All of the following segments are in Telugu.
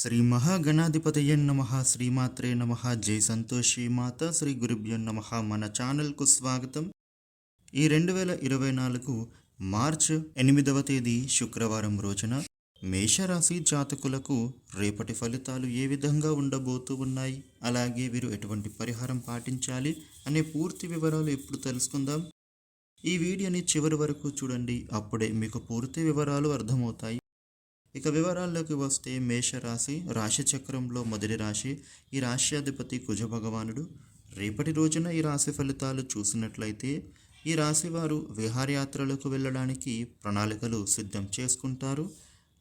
శ్రీ మహాగణాధిపతయ నమ శ్రీమాత్రే నమ జై సంతోషి మాత శ్రీ గురుభ్యో నమ. మన ఛానల్కు స్వాగతం. ఈ రెండు వేల ఇరవై నాలుగు మార్చ్ ఎనిమిదవ తేదీ శుక్రవారం రోజున మేషరాశి జాతకులకు రేపటి ఫలితాలు ఏ విధంగా ఉండబోతూ ఉన్నాయి? అలాగే వీరు ఎటువంటి పరిహారం పాటించాలి అనే పూర్తి వివరాలు ఇప్పుడు తెలుసుకుందాం. ఈ వీడియోని చివరి వరకు చూడండి. అప్పుడే మీకు పూర్తి వివరాలు అర్థమవుతాయి. ఇక వివరాల్లోకి వస్తే మేషరాశి రాశి చక్రంలో మొదటి రాశి ఈ రాశ్యాధిపతి కుజ భగవానుడు రేపటి రోజున ఈ రాశి ఫలితాలు చూసినట్లయితే ఈ రాశి వారు విహారయాత్రలకు వెళ్ళడానికి ప్రణాళికలు సిద్ధం చేసుకుంటారు.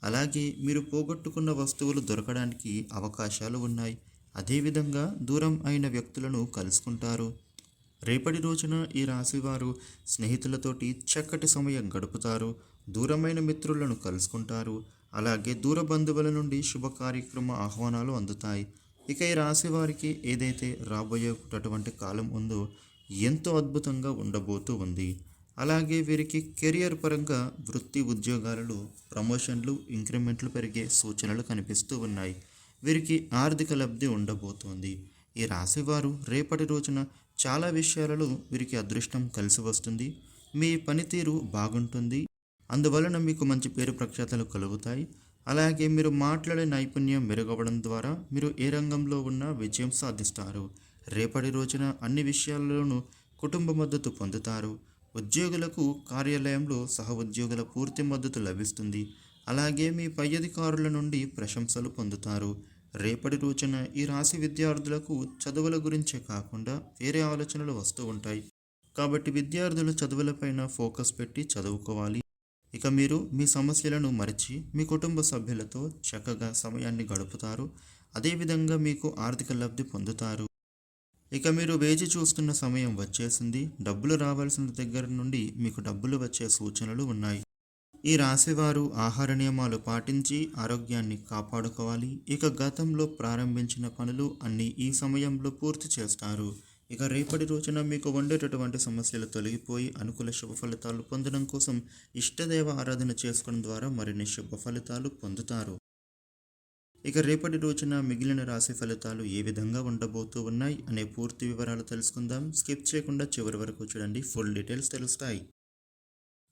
అలాగే మీరు పోగొట్టుకున్న వస్తువులు దొరకడానికి అవకాశాలు ఉన్నాయి. అదేవిధంగా దూరం అయిన వ్యక్తులను కలుసుకుంటారు. రేపటి రోజున ఈ రాశివారు స్నేహితులతోటి చక్కటి సమయం గడుపుతారు. దూరమైన మిత్రులను కలుసుకుంటారు. అలాగే దూర బంధువుల నుండి శుభ కార్యక్రమ ఆహ్వానాలు అందుతాయి. ఇక ఈ రాశి వారికి ఏదైతే రాబోయేటటువంటి కాలం ఉందో ఎంతో అద్భుతంగా ఉండబోతూ ఉంది. అలాగే వీరికి కెరియర్ పరంగా వృత్తి ఉద్యోగాలలో ప్రమోషన్లు ఇంక్రిమెంట్లు పెరిగే సూచనలు కనిపిస్తూ ఉన్నాయి. వీరికి ఆర్థిక లబ్ధి ఉండబోతోంది. ఈ రాశివారు రేపటి రోజున చాలా విషయాలలో వీరికి అదృష్టం కలిసి వస్తుంది. మీ పనితీరు బాగుంటుంది. అందువలన మీకు మంచి పేరు ప్రఖ్యాతలు కలుగుతాయి. అలాగే మీరు మాట్లాడే నైపుణ్యం మెరుగవడం ద్వారా మీరు ఏ రంగంలో ఉన్నా విజయం సాధిస్తారు. రేపటి రోజున అన్ని విషయాల్లోనూ కుటుంబ మద్దతు పొందుతారు. ఉద్యోగులకు కార్యాలయంలో సహ ఉద్యోగుల పూర్తి మద్దతు లభిస్తుంది. అలాగే మీ పై అధికారుల నుండి ప్రశంసలు పొందుతారు. రేపటి రోజున ఈ రాశి విద్యార్థులకు చదువుల గురించే కాకుండా వేరే ఆలోచనలు వస్తూ ఉంటాయి. కాబట్టి విద్యార్థులు చదువులపైన ఫోకస్ పెట్టి చదువుకోవాలి. ఇక మీరు మీ సమస్యలను మరిచి మీ కుటుంబ సభ్యులతో చక్కగా సమయాన్ని గడుపుతారు. అదేవిధంగా మీకు ఆర్థిక లబ్ధి పొందుతారు. ఇక మీరు వేచి చూస్తున్న సమయం వచ్చేసింది. డబ్బులు రావాల్సిన దగ్గర నుండి మీకు డబ్బులు వచ్చే సూచనలు ఉన్నాయి. ఈ రాశివారు ఆహార నియమాలు పాటించి ఆరోగ్యాన్ని కాపాడుకోవాలి. ఇక గతంలో ప్రారంభించిన పనులు అన్నీ ఈ సమయంలో పూర్తి చేస్తారు. ఇక రేపటి రోజున మీకు ఉండేటటువంటి సమస్యలు తొలగిపోయి అనుకూల శుభ ఫలితాలు పొందడం కోసం ఇష్టదేవ ఆరాధన చేసుకోవడం ద్వారా మరిన్ని శుభ ఫలితాలు పొందుతారు. ఇక రేపటి రోజున మిగిలిన రాశి ఫలితాలు ఏ విధంగా ఉండబోతూ ఉన్నాయి అనే పూర్తి వివరాలు తెలుసుకుందాం. స్కిప్ చేయకుండా చివరి వరకు చూడండి. ఫుల్ డీటెయిల్స్ తెలుస్తాయి.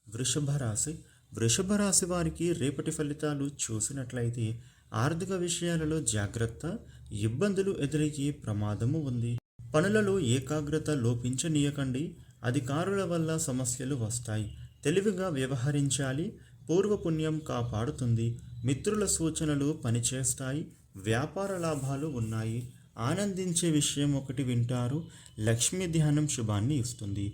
వృషభ రాశి. వృషభ రాశి వారికి రేపటి ఫలితాలు చూసినట్లయితే ఆర్థిక విషయాలలో జాగ్రత్త ఇబ్బందులు ఎదురయ్యే ప్రమాదము ఉంది. పనులలో ఏకాగ్రత లోపించనీయకండి. అధికారుల వల్ల సమస్యలు వస్తాయి. తెలివిగా వ్యవహరించాలి. పూర్వపుణ్యం కాపాడుతుంది. మిత్రుల సూచనలు పనిచేస్తాయి. వ్యాపార లాభాలు ఉన్నాయి. ఆనందించే విషయం ఒకటి వింటారు. లక్ష్మీ ధ్యానం శుభాన్ని ఇస్తుంది.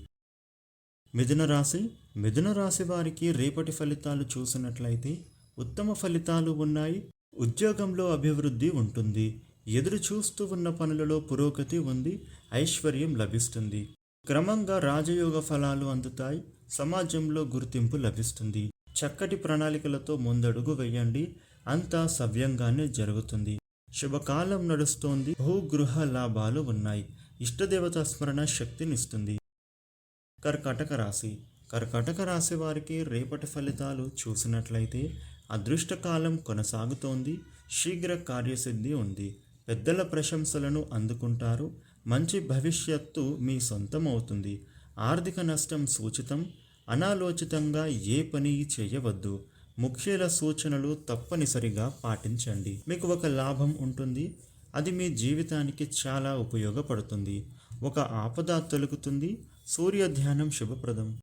మిథున రాశి. మిథున రాశి వారికి రేపటి ఫలితాలు చూసినట్లయితే ఉత్తమ ఫలితాలు ఉన్నాయి. ఉద్యోగంలో అభివృద్ధి ఉంటుంది. ఎదురు చూస్తూ ఉన్న పనులలో పురోగతి ఉంది ఐశ్వర్యం లభిస్తుంది. క్రమంగా రాజయోగ ఫలాలు అందుతాయి సమాజంలో గుర్తింపు లభిస్తుంది. చక్కటి ప్రణాళికలతో ముందడుగు వేయండి అంతా సవ్యంగానే జరుగుతుంది. శుభకాలం నడుస్తోంది భూగృహ లాభాలు ఉన్నాయి ఇష్టదేవత స్మరణ శక్తినిస్తుంది. కర్కాటక రాశి. కర్కాటక రాశి వారికి రేపటి ఫలితాలు చూసినట్లయితే అదృష్టకాలం కొనసాగుతోంది శీఘ్ర కార్యసిద్ధి ఉంది. పెద్దల ప్రశంసలను అందుకుంటారు. మంచి భవిష్యత్తు మీ సొంతం అవుతుంది ఆర్థిక నష్టం సూచితం. అనాలోచితంగా ఏ పని చేయవద్దు. ముఖ్యుల సూచనలు తప్పనిసరిగా పాటించండి. మీకు ఒక లాభం ఉంటుంది. అది మీ జీవితానికి చాలా ఉపయోగపడుతుంది. ఒక ఆపద తొలుగుతుంది. సూర్యధ్యానం శుభప్రదం.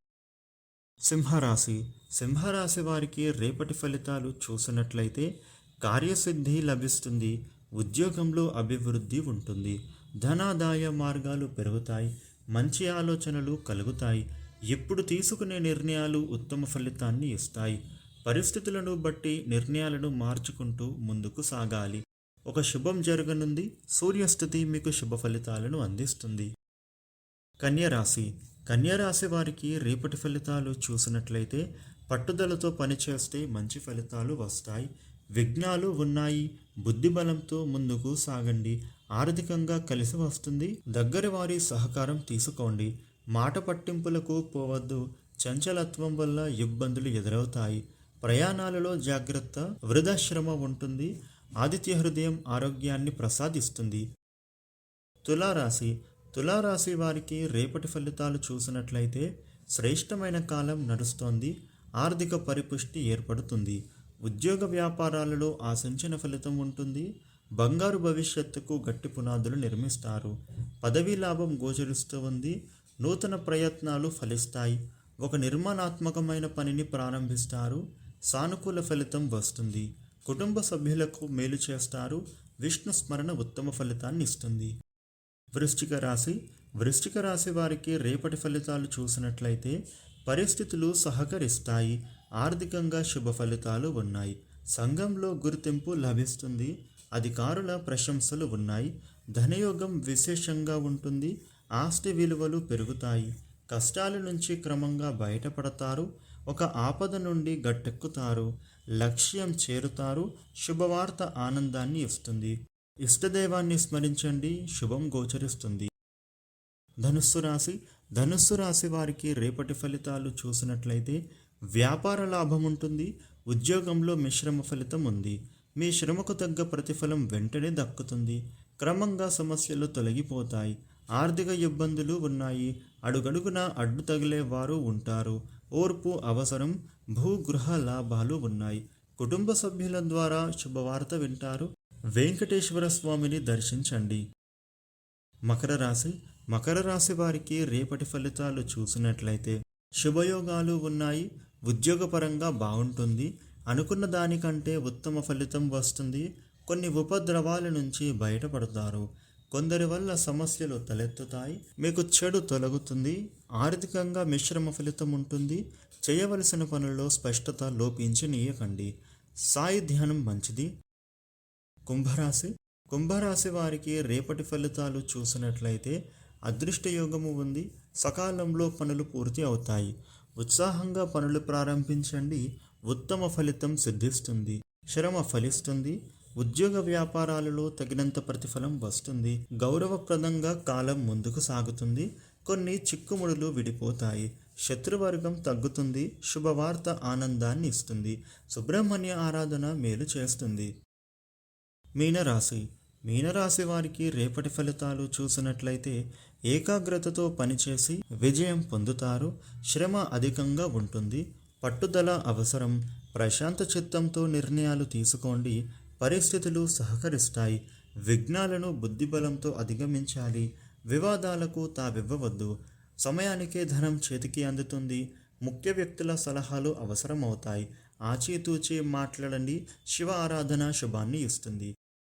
సింహరాశి. సింహరాశి వారికి రేపటి ఫలితాలు చూసినట్లయితే కార్యసిద్ధి లభిస్తుంది. ఉద్యోగంలో అభివృద్ధి ఉంటుంది. ధనాదాయ మార్గాలు పెరుగుతాయి. మంచి ఆలోచనలు కలుగుతాయి. ఎప్పుడు తీసుకునే నిర్ణయాలు ఉత్తమ ఫలితాన్ని ఇస్తాయి. పరిస్థితులను బట్టి నిర్ణయాలను మార్చుకుంటూ ముందుకు సాగాలి. ఒక శుభం జరగనుంది. సూర్యస్థితి మీకు శుభ ఫలితాలను అందిస్తుంది. కన్యరాశి కన్యరాశి వారికి రేపటి ఫలితాలు చూసినట్లయితే పట్టుదలతో పనిచేస్తే మంచి ఫలితాలు వస్తాయి. విఘ్నాలు ఉన్నాయి. బుద్ధిబలంతో ముందుకు సాగండి. ఆర్థికంగా కలిసి వస్తుంది. దగ్గరి వారి సహకారం తీసుకోండి. మాట పట్టింపులకు పోవద్దు. చంచలత్వం వల్ల ఇబ్బందులు ఎదురవుతాయి. ప్రయాణాలలో జాగ్రత్త వృధాశ్రమ ఉంటుంది. ఆదిత్య హృదయం ఆరోగ్యాన్ని ప్రసాదిస్తుంది. తులారాశి. తులారాశి వారికి రేపటి ఫలితాలు చూసినట్లయితే శ్రేష్టమైన కాలం నడుస్తోంది. ఆర్థిక పరిపుష్టి ఏర్పడుతుంది. ఉద్యోగ వ్యాపారాలలో ఆశించిన ఫలితం ఉంటుంది. బంగారు భవిష్యత్తుకు గట్టి పునాదులు నిర్మిస్తారు. పదవీ లాభం గోచరిస్తూ ఉంది. నూతన ప్రయత్నాలు ఫలిస్తాయి. ఒక నిర్మాణాత్మకమైన పనిని ప్రారంభిస్తారు. సానుకూల ఫలితం వస్తుంది. కుటుంబ సభ్యులకు మేలు చేస్తారు. విష్ణు స్మరణ ఉత్తమ ఫలితాన్ని ఇస్తుంది. వృశ్చిక రాశి. వృశ్చిక రాశి వారికి రేపటి ఫలితాలు చూసినట్లయితే పరిస్థితులు సహకరిస్తాయి. ఆర్థికంగా శుభ ఫలితాలు ఉన్నాయి. సంఘంలో గుర్తింపు లభిస్తుంది. అధికారుల ప్రశంసలు ఉన్నాయి. ధనయోగం విశేషంగా ఉంటుంది. ఆస్తి విలువలు పెరుగుతాయి. కష్టాల నుంచి క్రమంగా బయటపడతారు. ఒక ఆపద నుండి గట్టెక్కుతారు. లక్ష్యం చేరుతారు. శుభవార్త ఆనందాన్ని ఇస్తుంది. ఇష్టదైవాన్ని స్మరించండి. శుభం గోచరిస్తుంది. ధనుస్సు రాశి. ధనుస్సు రాశి వారికి రేపటి ఫలితాలు చూసినట్లయితే వ్యాపార లాభం ఉంటుంది ఉద్యోగంలో మిశ్రమ ఫలితం ఉంది. మీ శ్రమకు తగ్గ ప్రతిఫలం వెంటనే దక్కుతుంది. క్రమంగా సమస్యలు తొలగిపోతాయి. ఆర్థిక ఇబ్బందులు ఉన్నాయి. అడుగడుగున అడ్డు తగిలే వారు ఉంటారు. ఓర్పు అవసరం భూగృహ లాభాలు ఉన్నాయి. కుటుంబ సభ్యుల ద్వారా శుభవార్త వింటారు. వెంకటేశ్వర స్వామిని దర్శించండి. మకర రాశి. మకర రాశి వారికి రేపటి ఫలితాలు చూసినట్లయితే శుభయోగాలు ఉన్నాయి. ఉద్యోగపరంగా బాగుంటుంది. అనుకున్న దానికంటే ఉత్తమ ఫలితం వస్తుంది. కొన్ని ఉపద్రవాల నుంచి బయటపడతారు. కొందరి వల్ల సమస్యలు తలెత్తుతాయి. మీకు చెడు తొలగుతుంది. ఆర్థికంగా మిశ్రమ ఫలితం ఉంటుంది. చేయవలసిన పనుల్లో స్పష్టత లోపించనీయకండి. సాయి ధ్యానం మంచిది. కుంభరాశి. కుంభరాశి వారికి రేపటి ఫలితాలు చూసినట్లయితే అదృష్టయోగము ఉంది. సకాలంలో పనులు పూర్తి అవుతాయి. ఉత్సాహంగా పనులు ప్రారంభించండి. ఉత్తమ ఫలితం సిద్ధిస్తుంది. శ్రమ ఫలిస్తుంది. ఉద్యోగ వ్యాపారాలలో తగినంత ప్రతిఫలం వస్తుంది. గౌరవప్రదంగా కాలం ముందుకు సాగుతుంది. కొన్ని చిక్కుముడులు విడిపోతాయి. శత్రువర్గం తగ్గుతుంది. శుభవార్త ఆనందాన్ని ఇస్తుంది. సుబ్రహ్మణ్య ఆరాధన మేలు చేస్తుంది. మీనరాశి. మీనరాశి వారికి రేపటి ఫలితాలు చూసినట్లయితే ఏకాగ్రతతో పనిచేసి విజయం పొందుతారు. శ్రమ అధికంగా ఉంటుంది. పట్టుదల అవసరం. ప్రశాంత చిత్తంతో నిర్ణయాలు తీసుకోండి. పరిస్థితులు సహకరిస్తాయి. విఘ్నాలను బుద్ధిబలంతో అధిగమించాలి. వివాదాలకు తావివ్వవద్దు. సమయానికే ధనం చేతికి అందుతుంది. ముఖ్య వ్యక్తుల సలహాలు అవసరమవుతాయి. ఆచితూచి మాట్లాడండి. శివ ఆరాధన శుభాన్ని ఇస్తుంది.